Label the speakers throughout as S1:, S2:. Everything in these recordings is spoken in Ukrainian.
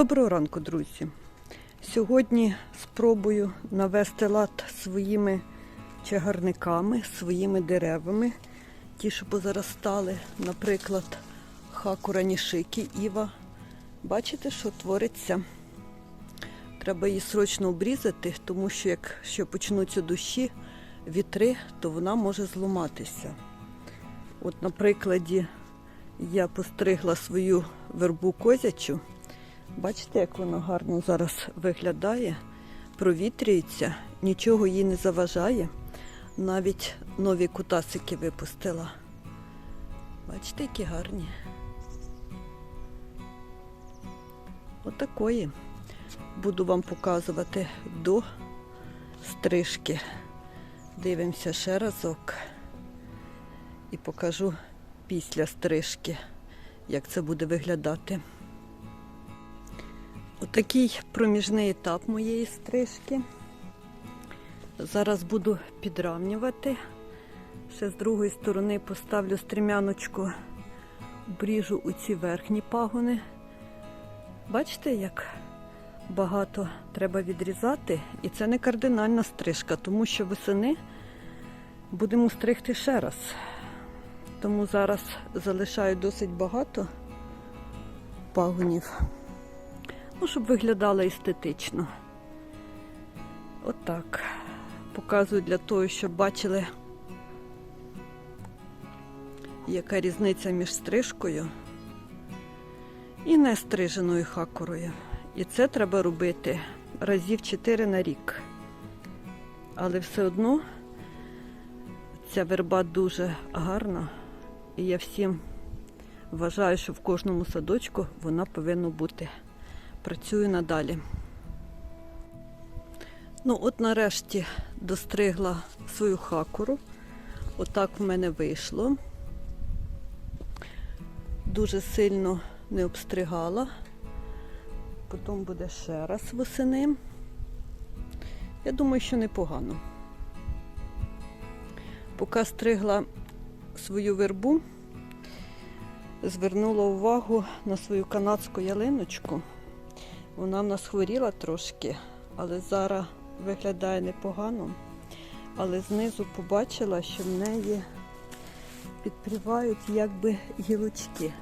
S1: Доброго ранку, друзі. Сьогодні спробую навести лад своїми чагарниками, своїми деревами. Ті, що позаростали, наприклад, хакура нішики, Іва. Бачите, що твориться? Треба її срочно обрізати, тому що якщо почнуться дощі, вітри, то вона може зламатися. От, на я постригла свою вербу козячу. Бачите, як воно гарно зараз виглядає, провітрюється, нічого їй не заважає. Навіть нові кутасики випустила. Бачите, які гарні. Отакої. Буду вам показувати до стрижки. Дивимося ще разок і покажу після стрижки, як це буде виглядати. Отакий проміжний етап моєї стрижки. Зараз буду підравнювати. Ще з другої сторони поставлю стрімяночку, обріжу у ці верхні пагони. Бачите, як багато треба відрізати. І це не кардинальна стрижка, тому що восени будемо стригти ще раз. Тому зараз залишаю досить багато пагонів. Ну, щоб виглядало естетично. Отак. Показую для того, щоб бачили, яка різниця між стрижкою і нестриженою хакурою. І це треба робити разів 4 на рік. Але все одно ця верба дуже гарна. І я всім вважаю, що в кожному садочку вона повинна бути. Працюю надалі. Ну, от нарешті достригла свою хакуру. Отак в мене вийшло. Дуже сильно не обстригала. Потім буде ще раз восени. Я думаю, що непогано. Поки стригла свою вербу, звернула увагу на свою канадську ялиночку. Вона в нас хворіла трошки, але зараз виглядає непогано. Але знизу побачила, що в неї підпрівають якби гілочки.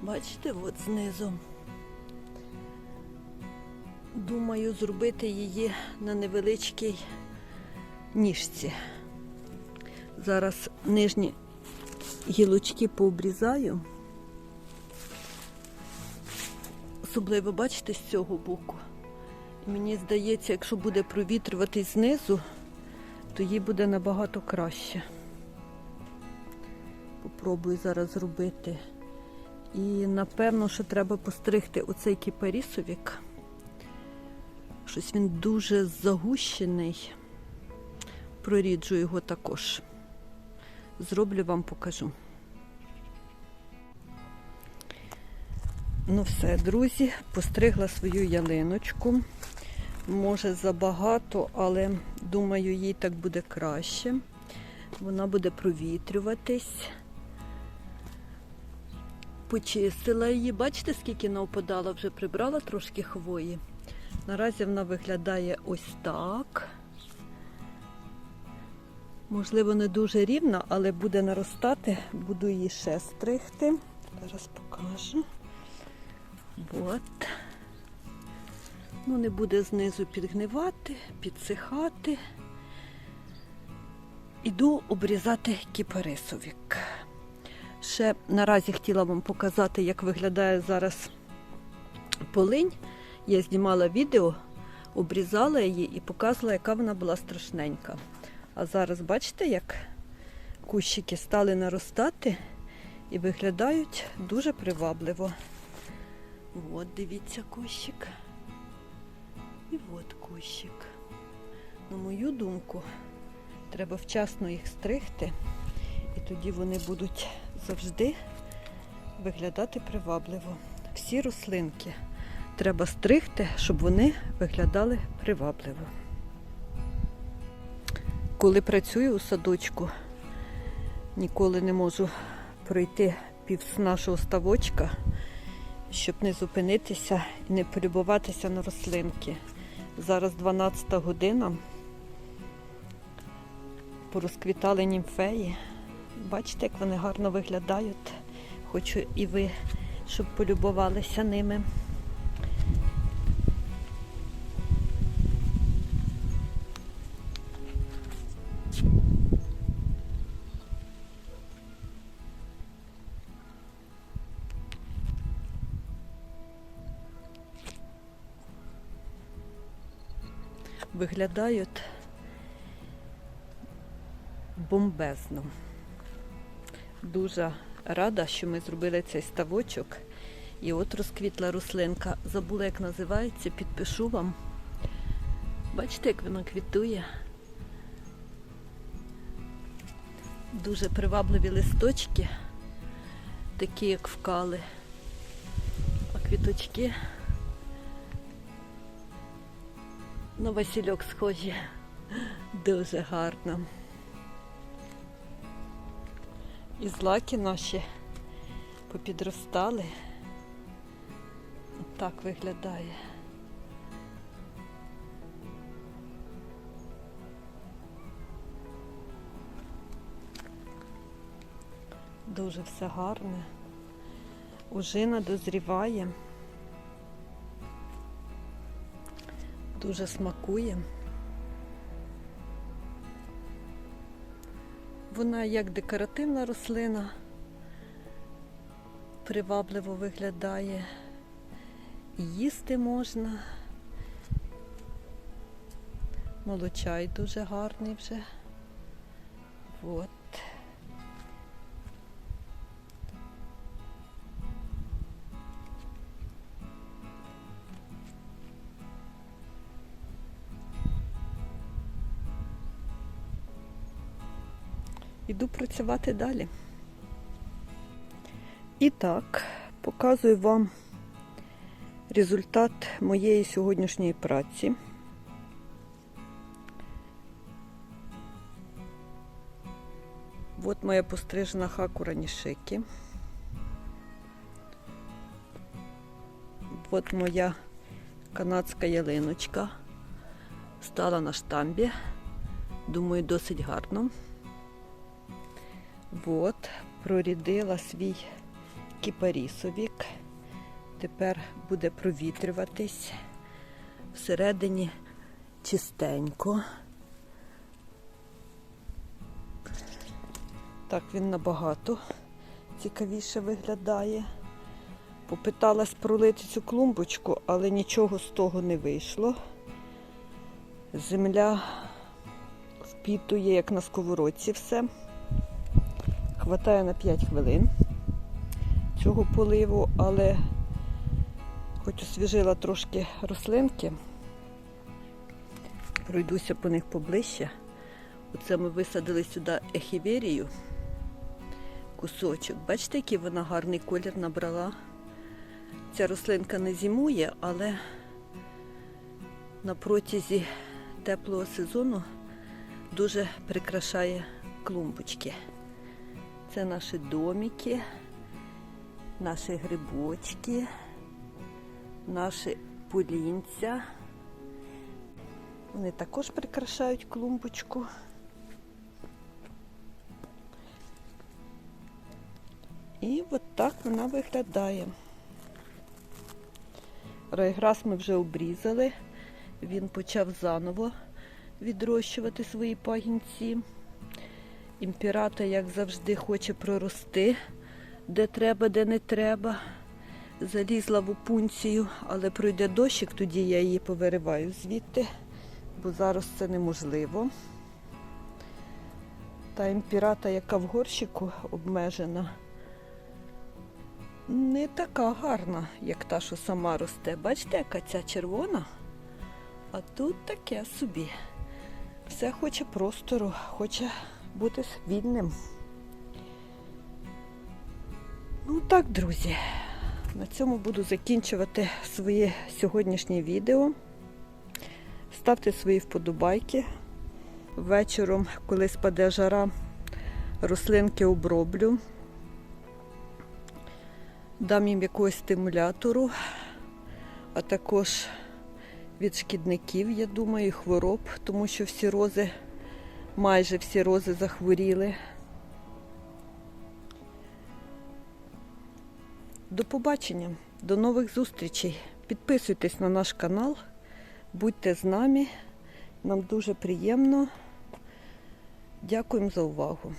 S1: Бачите, от знизу. Думаю, зробити її на невеличкій ніжці. Зараз нижні гілочки пообрізаю. Особливо, бачите, з цього боку. І мені здається, якщо буде провітрюватись знизу, то їй буде набагато краще. Попробую зараз зробити. І напевно, що треба постригти оцей кіпарісовік. Щось він дуже загущений. Проріджу його також. Зроблю вам покажу. Ну все, друзі, постригла свою ялиночку. Може забагато, але думаю, їй так буде краще. Вона буде провітрюватись. Почистила її. Бачите, скільки навпадала, вже прибрала трошки хвої. Наразі вона виглядає ось так. Можливо, не дуже рівна, але буде наростати, буду її ще стригти. Зараз покажу. От. Ну, не буде знизу підгнивати, підсихати. Іду обрізати кіпарисовік. Ще наразі хотіла вам показати, як виглядає зараз полинь. Я знімала відео, обрізала її і показувала, яка вона була страшненька. А зараз бачите, як кущики стали наростати і виглядають дуже привабливо. От, дивіться, кущик. І от кущик. На мою думку, треба вчасно їх стригти, і тоді вони будуть завжди виглядати привабливо. Всі рослинки треба стригти, щоб вони виглядали привабливо. Коли працюю у садочку, ніколи не можу пройти пів нашого ставочка щоб не зупинитися і не полюбуватися на рослинки. Зараз 12 година. Порозквітали німфеї. Бачите, як вони гарно виглядають. Хочу і ви, щоб полюбувалися ними. Виглядають бомбезно. Дуже рада, що ми зробили цей ставочок. І от розквітла рослинка. Забула, як називається, підпишу вам. Бачите, як вона квітує. Дуже привабливі листочки, такі як вкали. А квіточки на Васильок схожі. Дуже гарно. І злаки наші попідростали. От так виглядає. Дуже все гарне. Ужина дозріває. Дуже смакує. Вона як декоративна рослина, привабливо виглядає. Їсти можна. Молочай дуже гарний вже. От. Іду працювати далі. І так, показую вам результат моєї сьогоднішньої праці. От моя пострижена хакура нішики. От моя канадська ялиночка. Стала на штамбі. Думаю, досить гарно. От, прорідила свій кіпарісовік. Тепер буде провітрюватись. Всередині чистенько. Так він набагато цікавіше виглядає. Попиталась пролити цю клумбочку, але нічого з того не вийшло. Земля впітує, як на сковородці все. Хватає на 5 хвилин цього поливу, але хоч освіжила трошки рослинки, пройдуся по них поближче. Оце ми висадили сюди ехіверію, кусочок. Бачите, який вона гарний колір набрала. Ця рослинка не зимує, але на протязі теплого сезону дуже прикрашає клумбочки. Це наші домики, наші грибочки, наші полінця. Вони також прикрашають клумбочку. І от так вона виглядає. Райграс ми вже обрізали, він почав заново відрощувати свої пагінці. Імперата, як завжди, хоче прорости, де треба, де не треба. Залізла в опунцію, але пройде дощик, тоді я її повириваю звідти, бо зараз це неможливо. Та імперата, яка в горщику обмежена, не така гарна, як та, що сама росте. Бачите, яка ця червона? А тут таке собі. Все хоче простору, хоче бути вільним. Ну так, друзі, на цьому буду закінчувати своє сьогоднішнє відео. Ставте свої вподобайки. Вечором, коли спаде жара, рослинки оброблю. Дам їм якогось стимулятору, а також від шкідників, я думаю, хвороб, тому що всі рози, майже всі рози захворіли. До побачення, до нових зустрічей. Підписуйтесь на наш канал, будьте з нами. Нам дуже приємно. Дякуємо за увагу.